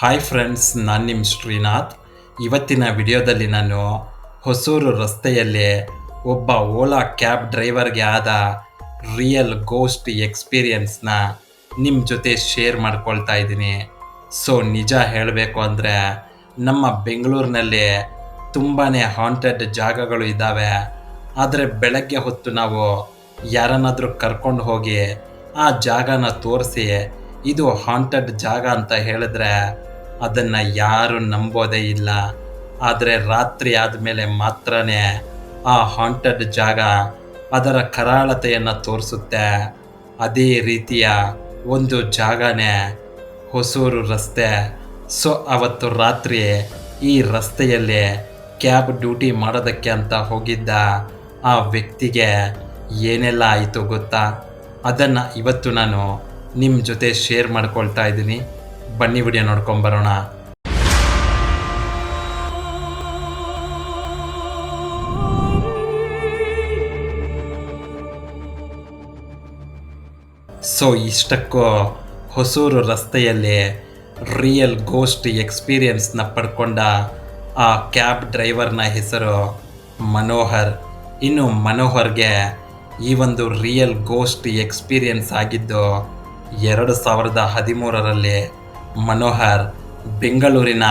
Hi friends ನಾನು ನಿಮ್ಮ ಶ್ರೀನಾಥ್. ಇವತ್ತಿನ ವಿಡಿಯೋದಲ್ಲಿ ನಾನು ಹೊಸೂರು ರಸ್ತೆಯಲ್ಲಿ ಒಬ್ಬ ಓಲಾ ಕ್ಯಾಬ್ ಡ್ರೈವರ್ಗೆ ಆದ ರಿಯಲ್ ಗೋಸ್ಟ್ ಎಕ್ಸ್ಪೀರಿಯನ್ಸ್ನ ನಿಮ್ಮ ಜೊತೆ ಶೇರ್ ಮಾಡ್ಕೊಳ್ತಾ ಇದ್ದೀನಿ. ಸೊ ನಿಜ ಹೇಳಬೇಕು ಅಂದರೆ ನಮ್ಮ ಬೆಂಗಳೂರಿನಲ್ಲಿ ತುಂಬಾ ಹಾಂಟೆಡ್ ಜಾಗಗಳು ಇದ್ದಾವೆ ಆದರೆ ಬೆಳಗ್ಗೆ ಹೊತ್ತು ನಾವು ಯಾರನ್ನಾದರೂ ಕರ್ಕೊಂಡು ಹೋಗಿ ಆ ಜಾಗನ ತೋರಿಸಿ, ಇದು ಹಾಂಟೆಡ್ ಜಾಗ ಅಂತ ಹೇಳಿದ್ರೆ ಅದನ್ನು ಯಾರು ನಂಬೋದೇ ಇಲ್ಲ. ಆದರೆ ರಾತ್ರಿ ಆದಮೇಲೆ ಮಾತ್ರನೇ ಆ ಹಾಂಟೆಡ್ ಜಾಗ ಅದರ ಕರಾಳತೆಯನ್ನು ತೋರಿಸುತ್ತೆ. ಅದೇ ರೀತಿಯ ಒಂದು ಜಾಗನೇ ಹೊಸೂರು ರಸ್ತೆ. ಸೊ ಅವತ್ತು ರಾತ್ರಿ ಈ ರಸ್ತೆಯಲ್ಲಿ ಕ್ಯಾಬ್ ಡ್ಯೂಟಿ ಮಾಡೋದಕ್ಕೆ ಅಂತ ಹೋಗಿದ್ದ ಆ ವ್ಯಕ್ತಿಗೆ ಏನೆಲ್ಲ ಆಯಿತು ಗೊತ್ತಾ? ಅದನ್ನು ಇವತ್ತು ನಾನು ನಿಮ್ಮ ಜೊತೆ ಶೇರ್ ಮಾಡ್ಕೊಳ್ತಾ ಇದ್ದೀನಿ. ಬನ್ನಿ ವಿಡಿಯೋ ನೋಡ್ಕೊಂಬರೋಣ ಸೊ ಇಷ್ಟಕ್ಕೂ ಹೊಸೂರು ರಸ್ತೆಯಲ್ಲಿ ರಿಯಲ್ ಗೋಸ್ಟ್ ಎಕ್ಸ್ಪೀರಿಯನ್ಸ್ನ ಪಡ್ಕೊಂಡ ಆ ಕ್ಯಾಬ್ ಡ್ರೈವರ್ನ ಹೆಸರು ಮನೋಹರ್. ಇನ್ನು ಮನೋಹರ್ಗೆ ಈ ಒಂದು ರಿಯಲ್ ಗೋಸ್ಟ್ ಎಕ್ಸ್ಪೀರಿಯನ್ಸ್ ಆಗಿದ್ದು ಎರಡು ಸಾವಿರದ ಹದಿಮೂರರಲ್ಲಿ ಮನೋಹರ್ ಬೆಂಗಳೂರಿನ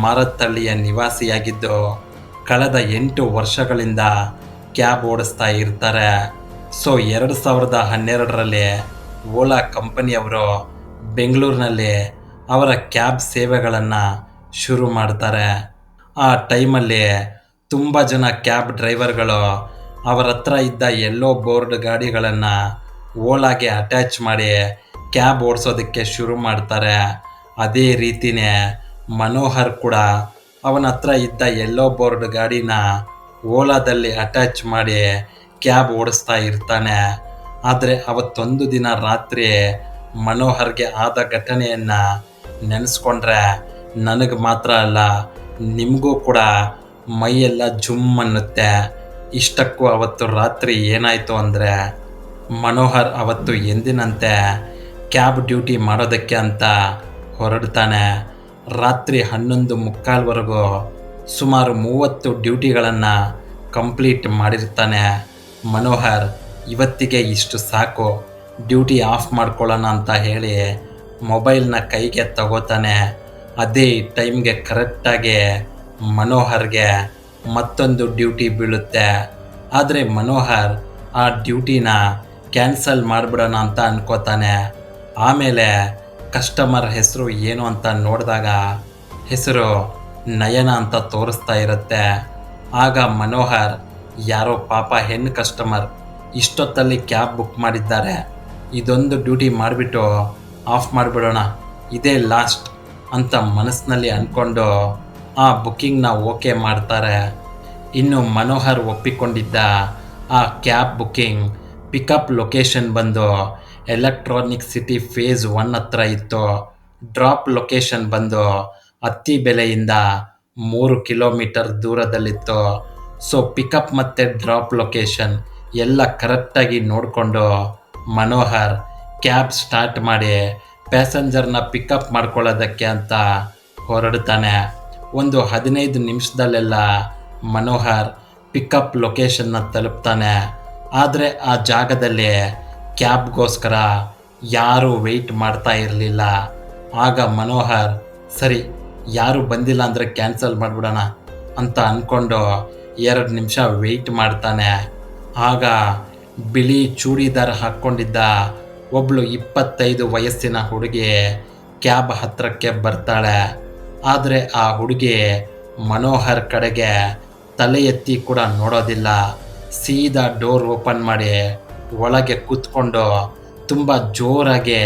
ಮರತ್ತಳ್ಳಿಯ ನಿವಾಸಿಯಾಗಿದ್ದು, ಕಳೆದ ಎಂಟು ವರ್ಷಗಳಿಂದ ಕ್ಯಾಬ್ ಓಡಿಸ್ತಾ ಇರ್ತಾರೆ. ಸೊ, ಎರಡು ಸಾವಿರದ ಹನ್ನೆರಡರಲ್ಲಿ ಓಲಾ ಕಂಪನಿಯವರು ಬೆಂಗಳೂರಿನಲ್ಲಿ ಅವರ ಕ್ಯಾಬ್ ಸೇವೆಗಳನ್ನು ಶುರು ಮಾಡ್ತಾರೆ. ಆ ಟೈಮಲ್ಲಿ ತುಂಬ ಜನ ಕ್ಯಾಬ್ ಡ್ರೈವರ್ಗಳು ಅವರ ಹತ್ರ ಇದ್ದ ಎಲ್ಲೋ ಬೋರ್ಡ್ ಗಾಡಿಗಳನ್ನು ಓಲಾಗೆ ಅಟ್ಯಾಚ್ ಮಾಡಿ ಕ್ಯಾಬ್ ಓಡಿಸೋದಕ್ಕೆ ಶುರು ಮಾಡ್ತಾರೆ. ಅದೇ ರೀತಿನೇ ಮನೋಹರ್ ಕೂಡ ಅವನ ಹತ್ರ ಇದ್ದ ಎಲ್ಲೋ ಬೋರ್ಡ್ ಗಾಡಿನ ಓಲಾದಲ್ಲಿ ಅಟ್ಯಾಚ್ ಮಾಡಿ ಕ್ಯಾಬ್ ಓಡಿಸ್ತಾ ಇರ್ತಾನೆ. ಆದರೆ ಅವತ್ತೊಂದು ದಿನ ರಾತ್ರಿ ಮನೋಹರ್ಗೆ ಆದ ಘಟನೆಯನ್ನು ನೆನೆಸ್ಕೊಂಡ್ರೆ ನನಗೆ ಮಾತ್ರ ಅಲ್ಲ, ನಿಮಗೂ ಕೂಡ ಮೈಯೆಲ್ಲ ಜುಮ್ ಅನ್ನುತ್ತೆ. ಇಷ್ಟಕ್ಕೂ ಅವತ್ತು ರಾತ್ರಿ ಏನಾಯಿತು ಅಂದರೆ ಮನೋಹರ್ ಅವತ್ತು ಎಂದಿನಂತೆ ಕ್ಯಾಬ್ ಡ್ಯೂಟಿ ಮಾಡೋದಕ್ಕೆ ಅಂತ ಹೊರಡ್ತಾನೆ. ರಾತ್ರಿ ಹನ್ನೊಂದು ಮುಕ್ಕಾಲ್ವರೆಗೂ ಸುಮಾರು ಮೂವತ್ತು ಡ್ಯೂಟಿಗಳನ್ನು ಕಂಪ್ಲೀಟ್ ಮಾಡಿರ್ತಾನೆ. ಮನೋಹರ್, ಇವತ್ತಿಗೆ ಇಷ್ಟು ಸಾಕು. ಡ್ಯೂಟಿ ಆಫ್ ಮಾಡ್ಕೊಳ್ಳೋಣ ಅಂತ ಹೇಳಿ ಮೊಬೈಲ್ನ ಕೈಗೆ ತಗೋತಾನೆ. ಅದೇ ಟೈಮ್ಗೆ ಕರೆಕ್ಟಾಗಿ ಮನೋಹರ್ಗೆ ಮತ್ತೊಂದು ಡ್ಯೂಟಿ ಬೀಳುತ್ತೆ. ಆದರೆ ಮನೋಹರ್ ಆ ಡ್ಯೂಟಿನ ಕ್ಯಾನ್ಸಲ್ ಮಾಡಿಬಿಡೋಣ ಅಂತ ಅನ್ಕೋತಾನೆ. ಆಮೇಲೆ ಕಸ್ಟಮರ್ ಹೆಸರು ಏನು ಅಂತ ನೋಡಿದಾಗ ಹೆಸರು ನಯನ ಅಂತ ತೋರಿಸ್ತಾ ಇರುತ್ತೆ. ಆಗ ಮನೋಹರ್, ಯಾರೋ ಪಾಪ ಹೆಣ್ಣು ಕಸ್ಟಮರ್ ಇಷ್ಟೊತ್ತಲ್ಲಿ ಕ್ಯಾಬ್ ಬುಕ್ ಮಾಡಿದ್ದಾರೆ. ಇದೊಂದು ಡ್ಯೂಟಿ ಮಾಡಿಬಿಟ್ಟು ಆಫ್ ಮಾಡಿಬಿಡೋಣ, ಇದೇ ಲಾಸ್ಟ್ ಅಂತ ಮನಸ್ಸಿನಲ್ಲಿ ಅಂದ್ಕೊಂಡು ಆ ಬುಕ್ಕಿಂಗ್ನ ಓಕೆ ಮಾಡ್ತಾರೆ. ಇನ್ನು ಮನೋಹರ್ ಒಪ್ಪಿಕೊಂಡಿದ್ದ ಆ ಕ್ಯಾಬ್ ಬುಕ್ಕಿಂಗ್ ಪಿಕಪ್ ಲೊಕೇಶನ್ ಬಂದು ಎಲೆಕ್ಟ್ರಾನಿಕ್ ಸಿಟಿ ಫೇಸ್ ಒನ್ ಹತ್ರ ಇತ್ತು. ಡ್ರಾಪ್ ಲೊಕೇಶನ್ ಬಂದು ಅತ್ತಿ ಬೆಲೆಯಿಂದ ಮೂರು ಕಿಲೋಮೀಟರ್ ದೂರದಲ್ಲಿತ್ತು. ಸೊ ಪಿಕಪ್ ಮತ್ತು ಡ್ರಾಪ್ ಲೊಕೇಶನ್ ಎಲ್ಲ ಕರೆಕ್ಟಾಗಿ ನೋಡಿಕೊಂಡು ಮನೋಹರ್ ಕ್ಯಾಬ್ ಸ್ಟಾರ್ಟ್ ಮಾಡಿ ಪ್ಯಾಸೆಂಜರ್ನ ಪಿಕಪ್ ಮಾಡ್ಕೊಳ್ಳೋದಕ್ಕೆ ಅಂತ ಹೊರಡ್ತಾನೆ. ಒಂದು ಹದಿನೈದು ನಿಮಿಷದಲ್ಲೆಲ್ಲ ಮನೋಹರ್ ಪಿಕಪ್ ಲೊಕೇಶನ್ನ ತಲುಪ್ತಾನೆ. ಆದರೆ ಆ ಜಾಗದಲ್ಲಿ ಕ್ಯಾಬ್ಗೋಸ್ಕರ ಯಾರೂ ವೆಯ್ಟ್ ಮಾಡ್ತಾ ಇರಲಿಲ್ಲ. ಆಗ ಮನೋಹರ್, ಸರಿ, ಯಾರು ಬಂದಿಲ್ಲ ಅಂದರೆ ಕ್ಯಾನ್ಸಲ್ ಮಾಡಿಬಿಡೋಣ ಅಂತ ಅಂದ್ಕೊಂಡು ಎರಡು ನಿಮಿಷ ವೆಯ್ಟ್ ಮಾಡ್ತಾನೆ. ಆಗ ಬಿಳಿ ಚೂಡಿದಾರ ಹಾಕ್ಕೊಂಡಿದ್ದ ಒಬ್ಳು ಇಪ್ಪತ್ತೈದು ವಯಸ್ಸಿನ ಹುಡುಗಿ ಕ್ಯಾಬ್ ಹತ್ತಿರಕ್ಕೆ ಬರ್ತಾಳೆ. ಆದರೆ ಆ ಹುಡುಗಿ ಮನೋಹರ್ ಕಡೆಗೆ ತಲೆ ಎತ್ತಿ ಕೂಡ ನೋಡೋದಿಲ್ಲ. ಸೀದಾ ಡೋರ್ ಓಪನ್ ಮಾಡಿ ಒಳಗೆ ಕೂತ್ಕೊಂಡು ತುಂಬ ಜೋರಾಗಿ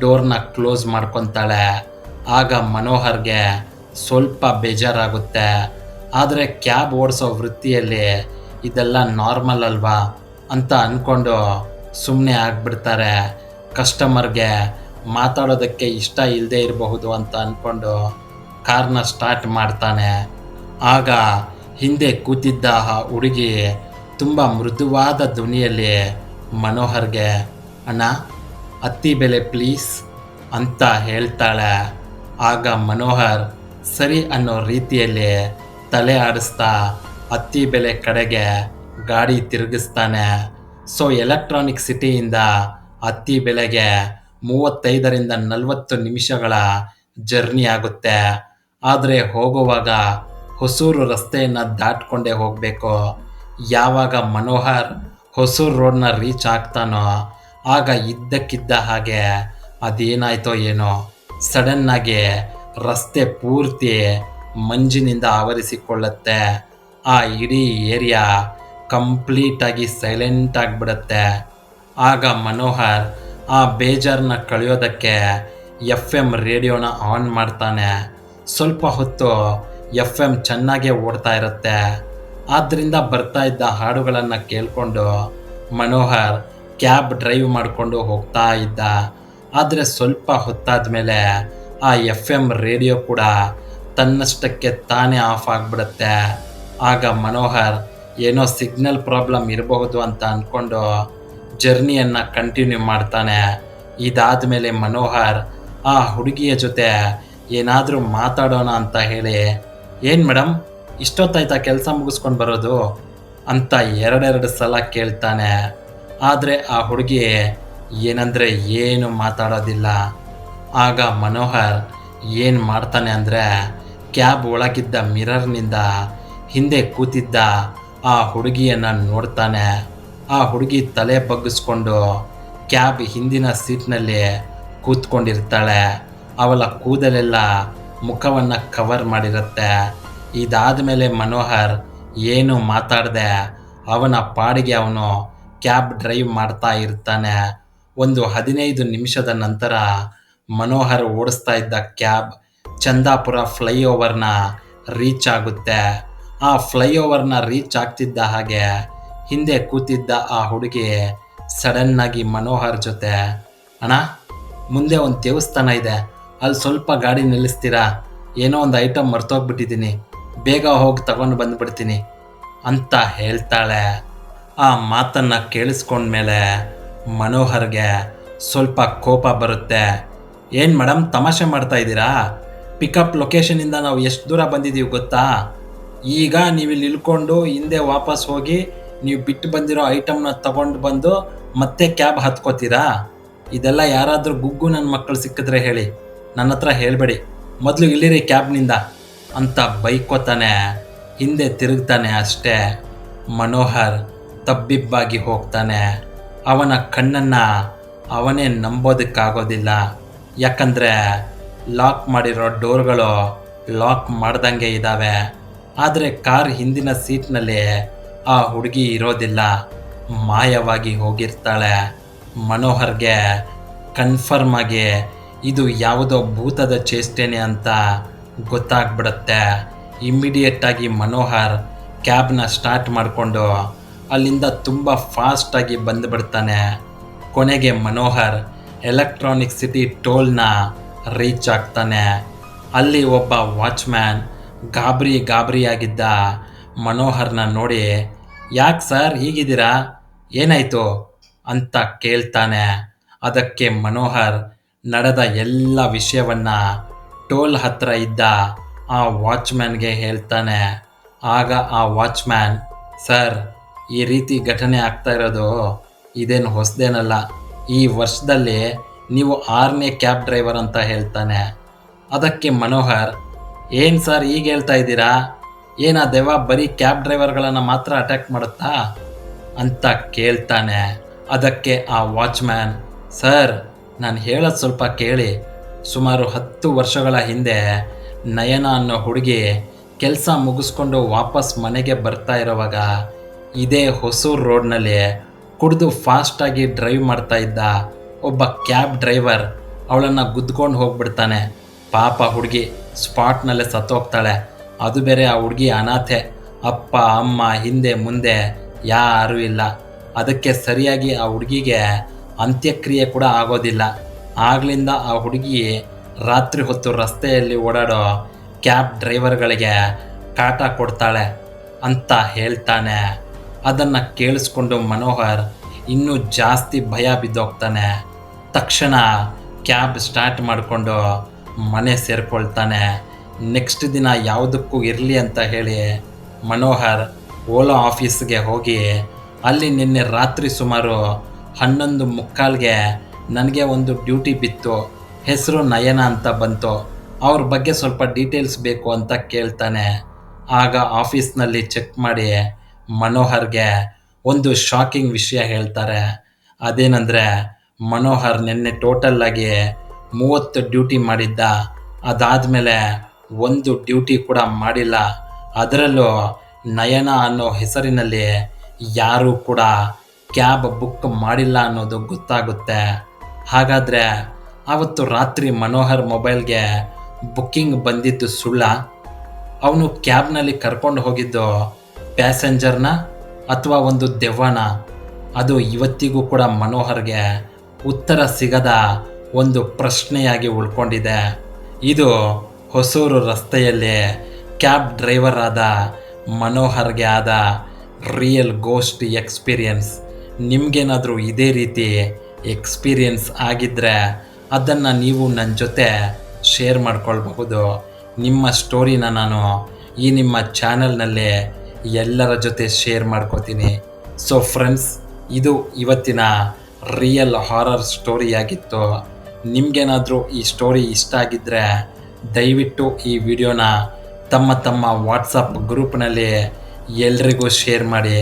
ಡೋರ್ನ ಕ್ಲೋಸ್ ಮಾಡ್ಕೊತಾಳೆ. ಆಗ ಮನೋಹರ್ಗೆ ಸ್ವಲ್ಪ ಬೇಜಾರಾಗುತ್ತೆ. ಆದರೆ ಕ್ಯಾಬ್ ಓಡಿಸೋ ವೃತ್ತಿಯಲ್ಲಿ ಇದೆಲ್ಲ ನಾರ್ಮಲ್ ಅಲ್ವಾ ಅಂತ ಅಂದ್ಕೊಂಡು ಸುಮ್ಮನೆ ಆಗಿಬಿಡ್ತಾರೆ. ಕಸ್ಟಮರ್ಗೆ ಮಾತಾಡೋದಕ್ಕೆ ಇಷ್ಟ ಇಲ್ಲದೆ ಇರಬಹುದು ಅಂತ ಅಂದ್ಕೊಂಡು ಕಾರ್ನ ಸ್ಟಾರ್ಟ್ ಮಾಡ್ತಾನೆ. ಆಗ ಹಿಂದೆ ಕೂತಿದ್ದ ಹುಡುಗಿ ತುಂಬ ಮೃದುವಾದ ಧ್ವನಿಯಲ್ಲಿ ಮನೋಹರ್ಗೆ, ಅಣ್ಣ, ಅತ್ತಿ ಬೆಲೆ ಪ್ಲೀಸ್ ಅಂತ ಹೇಳ್ತಾಳೆ. ಆಗ ಮನೋಹರ್, ಸರಿ ಅನ್ನೋ ರೀತಿಯಲ್ಲಿ ತಲೆ ಆಡಿಸ್ತಾ ಅತ್ತಿ ಬೆಲೆ ಕಡೆಗೆ ಗಾಡಿ ತಿರುಗಿಸ್ತಾನೆ. ಸೊ ಎಲೆಕ್ಟ್ರಾನಿಕ್ ಸಿಟಿಯಿಂದ ಅತ್ತಿ ಬೆಲೆಗೆ ಮೂವತ್ತೈದರಿಂದ ನಲವತ್ತು ನಿಮಿಷಗಳ ಜರ್ನಿ ಆಗುತ್ತೆ. ಆದರೆ ಹೋಗುವಾಗ ಹೊಸೂರು ರಸ್ತೆಯನ್ನು ದಾಟ್ಕೊಂಡೇ ಹೋಗಬೇಕು. ಯಾವಾಗ ಮನೋಹರ್ ಹೊಸೂರು ರೋಡ್ನ ರೀಚ್ ಆಗ್ತಾನೋ, ಆಗ ಇದ್ದಕ್ಕಿದ್ದ ಹಾಗೆ ಅದೇನಾಯ್ತೋ ಏನೋ ಸಡನ್ನಾಗಿ ರಸ್ತೆ ಪೂರ್ತಿ ಮಂಜಿನಿಂದ ಆವರಿಸಿಕೊಳ್ಳುತ್ತೆ. ಆ ಇಡೀ ಏರಿಯಾ ಕಂಪ್ಲೀಟಾಗಿ ಸೈಲೆಂಟ್ ಆಗಿಬಿಡುತ್ತೆ. ಆಗ ಮನೋಹರ್ ಆ ಬೇಜಾರನ್ನ ಕಳೆಯೋದಕ್ಕೆ ಎಫ್ ಎಂ ರೇಡಿಯೋನ ಆನ್ ಮಾಡ್ತಾನೆ. ಸ್ವಲ್ಪ ಹೊತ್ತು ಎಫ್ ಎಂ ಚೆನ್ನಾಗೇ ಓಡ್ತಾ ಇರುತ್ತೆ. ಆದ್ದರಿಂದ ಬರ್ತಾ ಇದ್ದ ಹಾಡುಗಳನ್ನು ಕೇಳಿಕೊಂಡು ಮನೋಹರ್ ಕ್ಯಾಬ್ ಡ್ರೈವ್ ಮಾಡಿಕೊಂಡು ಹೋಗ್ತಾ ಇದ್ದ. ಆದರೆ ಸ್ವಲ್ಪ ಹೊತ್ತಾದ ಮೇಲೆ ಆ ಎಫ್ ಎಂ ರೇಡಿಯೋ ಕೂಡ ತನ್ನಷ್ಟಕ್ಕೆ ತಾನೇ ಆಫ್ ಆಗಿಬಿಡುತ್ತೆ. ಆಗ ಮನೋಹರ್ ಏನೋ ಸಿಗ್ನಲ್ ಪ್ರಾಬ್ಲಮ್ ಇರಬಹುದು ಅಂತ ಅಂದ್ಕೊಂಡು ಜರ್ನಿಯನ್ನು ಕಂಟಿನ್ಯೂ ಮಾಡ್ತಾನೆ. ಇದಾದ ಮೇಲೆ ಮನೋಹರ್ ಆ ಹುಡುಗಿಯ ಜೊತೆ ಏನಾದರೂ ಮಾತಾಡೋಣ ಅಂತ ಹೇಳಿ, ಏನು ಮೇಡಮ್ ಇಷ್ಟೊತ್ತಾಯ್ತಾ ಕೆಲಸ ಮುಗಿಸ್ಕೊಂಡು ಬರೋದು ಅಂತ ಎರಡೆರಡು ಸಲ ಕೇಳ್ತಾನೆ. ಆದರೆ ಆ ಹುಡುಗಿ ಏನಂದರೆ ಏನು ಮಾತಾಡೋದಿಲ್ಲ. ಆಗ ಮನೋಹರ್ ಏನು ಮಾಡ್ತಾನೆ ಅಂದರೆ ಕ್ಯಾಬ್ ಒಳಗಿದ್ದ ಮಿರರ್ನಿಂದ ಹಿಂದೆ ಕೂತಿದ್ದ ಆ ಹುಡುಗಿಯನ್ನು ನೋಡ್ತಾನೆ. ಆ ಹುಡುಗಿ ತಲೆ ಬಗ್ಗಿಸ್ಕೊಂಡು ಕ್ಯಾಬ್ ಹಿಂದಿನ ಸೀಟ್ನಲ್ಲಿ ಕೂತ್ಕೊಂಡಿರ್ತಾಳೆ. ಅವಳ ಕೂದಲೆಲ್ಲ ಮುಖವನ್ನು ಕವರ್ ಮಾಡಿರುತ್ತೆ. ಇದಾದ ಮೇಲೆ ಮನೋಹರ್ ಏನು ಮಾತಾಡದೆ ಅವನ ಪಾಡಿಗೆ ಅವನು ಕ್ಯಾಬ್ ಡ್ರೈವ್ ಮಾಡ್ತಾ ಇರ್ತಾನೆ. ಒಂದು ಹದಿನೈದು ನಿಮಿಷದ ನಂತರ ಮನೋಹರ್ ಓಡಿಸ್ತಾ ಇದ್ದ ಕ್ಯಾಬ್ ಚಂದಾಪುರ ಫ್ಲೈಓವರ್ನ ರೀಚ್ ಆಗುತ್ತೆ. ಆ ಫ್ಲೈಓವರ್ನ ರೀಚ್ ಆಗ್ತಿದ್ದ ಹಾಗೆ ಹಿಂದೆ ಕೂತಿದ್ದ ಆ ಹುಡುಗಿ ಸಡನ್ನಾಗಿ ಮನೋಹರ್ ಜೊತೆ, ಅಣ್ಣ, ಮುಂದೆ ಒಂದು ದೇವಸ್ಥಾನ ಇದೆ. ಅಲ್ಲಿ ಸ್ವಲ್ಪ ಗಾಡಿ ನಿಲ್ಲಿಸ್ತೀರಾ? ಏನೋ ಒಂದು ಐಟಮ್ ಮರ್ತೋಗ್ಬಿಟ್ಟಿದ್ದೀನಿ ಬೇಗ ಹೋಗಿ ತಗೊಂಡು ಬಂದ್ಬಿಡ್ತೀನಿ ಅಂತ ಹೇಳ್ತಾಳೆ. ಆ ಮಾತನ್ನು ಕೇಳಿಸ್ಕೊಂಡ್ಮೇಲೆ ಮನೋಹರ್ಗೆ ಸ್ವಲ್ಪ ಕೋಪ ಬರುತ್ತೆ. ಏನು ಮೇಡಮ್ ತಮಾಷೆ ಮಾಡ್ತಾ ಇದ್ದೀರಾ? ಪಿಕಪ್ ಲೊಕೇಶನಿಂದ ನಾವು ಎಷ್ಟು ದೂರ ಬಂದಿದ್ದೀವಿ ಗೊತ್ತಾ? ಈಗ ನೀವು ಇಲ್ಲಿ ಇಳ್ಕೊಂಡು ಹಿಂದೆ ವಾಪಸ್ ಹೋಗಿ ನೀವು ಬಿಟ್ಟು ಬಂದಿರೋ ಐಟಮ್ನ ತಗೊಂಡು ಬಂದು ಮತ್ತೆ ಕ್ಯಾಬ್ ಹತ್ಕೋತೀರಾ? ಇದೆಲ್ಲ ಯಾರಾದರೂ ಗುಗ್ಗು ನನ್ನ ಮಕ್ಕಳು ಸಿಕ್ಕಿದ್ರೆ ಹೇಳಿ. ನನ್ನ ಹತ್ರ ಹೇಳಬೇಡಿ. ಮೊದಲು ಇಲ್ಲಿರಿ ಕ್ಯಾಬ್ನಿಂದ ಅಂತ ಬೈಕೋತಾನೆ, ಹಿಂದೆ ತಿರುಗ್ತಾನೆ ಅಷ್ಟೇ. ಮನೋಹರ್ ತಬ್ಬಿಬ್ಬಾಗಿ ಹೋಗ್ತಾನೆ. ಅವನ ಕಣ್ಣನ್ನು ಅವನೇ ನಂಬೋದಕ್ಕಾಗೋದಿಲ್ಲ. ಯಾಕಂದರೆ ಲಾಕ್ ಮಾಡಿರೋ ಡೋರ್ಗಳು ಲಾಕ್ ಮಾಡ್ದಂಗೆ ಇದ್ದಾವೆ ಆದರೆ ಕಾರ್ ಹಿಂದಿನ ಸೀಟ್ನಲ್ಲಿ ಆ ಹುಡುಗಿ ಇರೋದಿಲ್ಲ. ಮಾಯವಾಗಿ ಹೋಗಿರ್ತಾಳೆ. ಮನೋಹರ್ಗೆ ಕನ್ಫರ್ಮ್ ಆಗಿ ಇದು ಯಾವುದೋ ಭೂತದ ಚೇಷ್ಟೆನೆ ಅಂತ ಗೊತ್ತಾಗ್ಬಿಡುತ್ತೆ. ಇಮ್ಮಿಡಿಯೇಟಾಗಿ ಮನೋಹರ್ ಕ್ಯಾಬ್ನ ಸ್ಟಾರ್ಟ್ ಮಾಡಿಕೊಂಡು ಅಲ್ಲಿಂದ ತುಂಬ ಫಾಸ್ಟಾಗಿ ಬಂದುಬಿಡ್ತಾನೆ. ಕೊನೆಗೆ ಮನೋಹರ್ ಎಲೆಕ್ಟ್ರಾನಿಕ್ ಸಿಟಿ ಟೋಲ್ನ ರೀಚ್ ಆಗ್ತಾನೆ. ಅಲ್ಲಿ ಒಬ್ಬ ವಾಚ್ಮ್ಯಾನ್ ಗಾಬರಿ ಗಾಬರಿಯಾಗಿದ್ದ ಮನೋಹರ್ನ ನೋಡಿ, ಯಾಕೆ ಸರ್ ಹೀಗಿದ್ದೀರಾ? ಏನಾಯಿತು? ಅಂತ ಕೇಳ್ತಾನೆ. ಅದಕ್ಕೆ ಮನೋಹರ್ ನಡೆದ ಎಲ್ಲ ವಿಷಯವನ್ನ ಟೋಲ್ ಹತ್ರ ಇದ್ದ ಆ ವಾಚ್ಮ್ಯಾನ್ಗೆ ಹೇಳ್ತಾನೆ, ಆಗ ಆ ವಾಚ್ಮ್ಯಾನ್, ಸರ್, ಈ ರೀತಿ ಘಟನೆ ಆಗ್ತಾ ಇರೋದು ಇದೇನು ಹೊಸದೇನಲ್ಲ. ಈ ವರ್ಷದಲ್ಲಿ ನೀವು ಆರನೇ ಕ್ಯಾಬ್ ಡ್ರೈವರ್ ಅಂತ ಹೇಳ್ತಾನೆ. ಅದಕ್ಕೆ ಮನೋಹರ್, ಏನು ಸರ್ ಈಗ ಹೇಳ್ತಾ ಇದ್ದೀರಾ? ಏನಾ ದೆವ್ವ ಬರೀ ಕ್ಯಾಬ್ ಡ್ರೈವರ್ಗಳನ್ನು ಮಾತ್ರ ಅಟ್ಯಾಕ್ ಮಾಡುತ್ತಾ? ಅಂತ ಕೇಳ್ತಾನೆ. ಅದಕ್ಕೆ ಆ ವಾಚ್ಮ್ಯಾನ್, ಸರ್, ನಾನು ಹೇಳೋದು ಸ್ವಲ್ಪ ಕೇಳಿ. ಸುಮಾರು ಹತ್ತು ವರ್ಷಗಳ ಹಿಂದೆ ನಯನ ಅನ್ನೋ ಹುಡುಗಿ ಕೆಲಸ ಮುಗಿಸ್ಕೊಂಡು ವಾಪಸ್ ಮನೆಗೆ ಬರ್ತಾ ಇರುವಾಗ ಇದೇ ಹೊಸೂರು ರೋಡ್ನಲ್ಲಿ ಕುಡಿದು ಫಾಸ್ಟಾಗಿ ಡ್ರೈವ್ ಮಾಡ್ತಾ ಇದ್ದ ಒಬ್ಬ ಕ್ಯಾಬ್ ಡ್ರೈವರ್ ಅವಳನ್ನು ಗುದ್ಕೊಂಡು ಹೋಗ್ಬಿಡ್ತಾನೆ. ಪಾಪ ಹುಡುಗಿ ಸ್ಪಾಟ್ನಲ್ಲೇ ಸತ್ತೋಗ್ತಾಳೆ. ಅದು ಬೇರೆ ಆ ಹುಡುಗಿ ಅನಾಥೆ. ಅಪ್ಪ, ಅಮ್ಮ, ಹಿಂದೆ, ಮುಂದೆ ಯಾರೂ ಇಲ್ಲ. ಅದಕ್ಕೆ ಸರಿಯಾಗಿ ಆ ಹುಡುಗಿಗೆ ಅಂತ್ಯಕ್ರಿಯೆ ಕೂಡ ಆಗೋದಿಲ್ಲ. ಆಗ್ಲಿಂದ ಆ ಹುಡುಗಿ ರಾತ್ರಿ ಹೊತ್ತು ರಸ್ತೆಯಲ್ಲಿ ಓಡಾಡೋ ಕ್ಯಾಬ್ ಡ್ರೈವರ್ಗಳಿಗೆ ಕಾಟ ಕೊಡ್ತಾಳೆ ಅಂತ ಹೇಳ್ತಾನೆ. ಅದನ್ನು ಕೇಳಿಸ್ಕೊಂಡು ಮನೋಹರ್ ಇನ್ನೂ ಜಾಸ್ತಿ ಭಯ ಬಿದ್ದೋಗ್ತಾನೆ. ತಕ್ಷಣ ಕ್ಯಾಬ್ ಸ್ಟಾರ್ಟ್ ಮಾಡಿಕೊಂಡು ಮನೆ ಸೇರ್ಕೊಳ್ತಾನೆ. ನೆಕ್ಸ್ಟ್ ದಿನ ಯಾವುದಕ್ಕೂ ಇರಲಿ ಅಂತ ಹೇಳಿ ಮನೋಹರ್ ಓಲಾ ಆಫೀಸ್ಗೆ ಹೋಗಿ ಅಲ್ಲಿ ನಿನ್ನೆ ರಾತ್ರಿ ಸುಮಾರು ಹನ್ನೊಂದು ಮುಕ್ಕಾಲ್ಗೆ ನನಗೆ ಒಂದು ಡ್ಯೂಟಿ ಬಿತ್ತು, ಹೆಸರು ನಯನ ಅಂತ ಬಂತು, ಅವ್ರ ಬಗ್ಗೆ ಸ್ವಲ್ಪ ಡೀಟೇಲ್ಸ್ ಬೇಕು ಅಂತ ಕೇಳ್ತಾನೆ. ಆಗ ಆಫೀಸ್ನಲ್ಲಿ ಚೆಕ್ ಮಾಡಿ ಮನೋಹರ್ಗೆ ಒಂದು ಶಾಕಿಂಗ್ ವಿಷಯ ಹೇಳ್ತಾರೆ. ಅದೇನಂದರೆ, ಮನೋಹರ್ ನಿನ್ನೆ ಟೋಟಲ್ ಆಗಿ ಮೂವತ್ತು ಡ್ಯೂಟಿ ಮಾಡಿದ್ದ. ಅದಾದಮೇಲೆ ಒಂದು ಡ್ಯೂಟಿ ಕೂಡ ಮಾಡಿಲ್ಲ. ಅದರಲ್ಲೂ ನಯನ ಅನ್ನೋ ಹೆಸರಿನಲ್ಲಿ ಯಾರೂ ಕೂಡ ಕ್ಯಾಬ್ ಬುಕ್ ಮಾಡಿಲ್ಲ ಅನ್ನೋದು ಗೊತ್ತಾಗುತ್ತೆ. ಹಾಗಾದರೆ ಆವತ್ತು ರಾತ್ರಿ ಮನೋಹರ್ ಮೊಬೈಲ್ಗೆ ಬುಕ್ಕಿಂಗ್ ಬಂದಿದ್ದು ಸುಳ್ಳ? ಅವನು ಕ್ಯಾಬ್ನಲ್ಲಿ ಕರ್ಕೊಂಡು ಹೋಗಿದ್ದು ಪ್ಯಾಸೆಂಜರ್ನ ಅಥವಾ ಒಂದು ದೆವ್ವನ? ಅದು ಇವತ್ತಿಗೂ ಕೂಡ ಮನೋಹರ್ಗೆ ಉತ್ತರ ಸಿಗದ ಒಂದು ಪ್ರಶ್ನೆಯಾಗಿ ಉಳ್ಕೊಂಡಿದೆ. ಇದು ಹೊಸೂರು ರಸ್ತೆಯಲ್ಲಿ ಕ್ಯಾಬ್ ಡ್ರೈವರ್ ಆದ ಮನೋಹರ್ಗೆ ಆದ ರಿಯಲ್ ಗೋಸ್ಟ್ ಎಕ್ಸ್ಪೀರಿಯನ್ಸ್. ನಿಮಗೇನಾದರೂ ಇದೇ ರೀತಿ ಎಕ್ಸ್ಪೀರಿಯನ್ಸ್ ಆಗಿದ್ದರೆ ಅದನ್ನು ನೀವು ನನ್ನ ಜೊತೆ ಶೇರ್ ಮಾಡ್ಕೊಳ್ಬಹುದು. ನಿಮ್ಮ ಸ್ಟೋರಿನ ನಾನು ಈ ನಿಮ್ಮ ಚಾನಲ್ನಲ್ಲಿ ಎಲ್ಲರ ಜೊತೆ ಶೇರ್ ಮಾಡ್ಕೋತೀನಿ. ಸೊ ಫ್ರೆಂಡ್ಸ್ ಇದು ಇವತ್ತಿನ ರಿಯಲ್ ಹಾರರ್ ಸ್ಟೋರಿಯಾಗಿತ್ತು ನಿಮಗೇನಾದರೂ ಈ ಸ್ಟೋರಿ ಇಷ್ಟ ಆಗಿದ್ದರೆ ದಯವಿಟ್ಟು ಈ ವಿಡಿಯೋನ ತಮ್ಮ ತಮ್ಮ ವಾಟ್ಸಪ್ ಗ್ರೂಪ್ನಲ್ಲಿ ಎಲ್ರಿಗೂ ಶೇರ್ ಮಾಡಿ.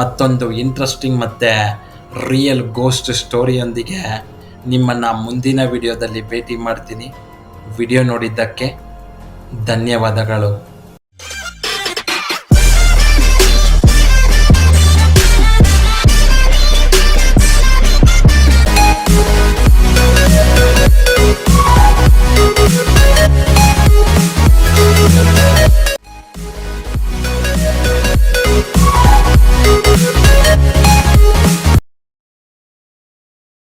ಮತ್ತೊಂದು ಇಂಟ್ರೆಸ್ಟಿಂಗ್ ಮತ್ತು ರಿಯಲ್ ಗೋಸ್ಟ್ ಸ್ಟೋರಿಯೊಂದಿಗೆ ನಿಮ್ಮನ್ನು ಮುಂದಿನ ವಿಡಿಯೋದಲ್ಲಿ ಭೇಟಿ ಮಾಡ್ತೀನಿ. ವಿಡಿಯೋ ನೋಡಿದ್ದಕ್ಕೆ ಧನ್ಯವಾದಗಳು.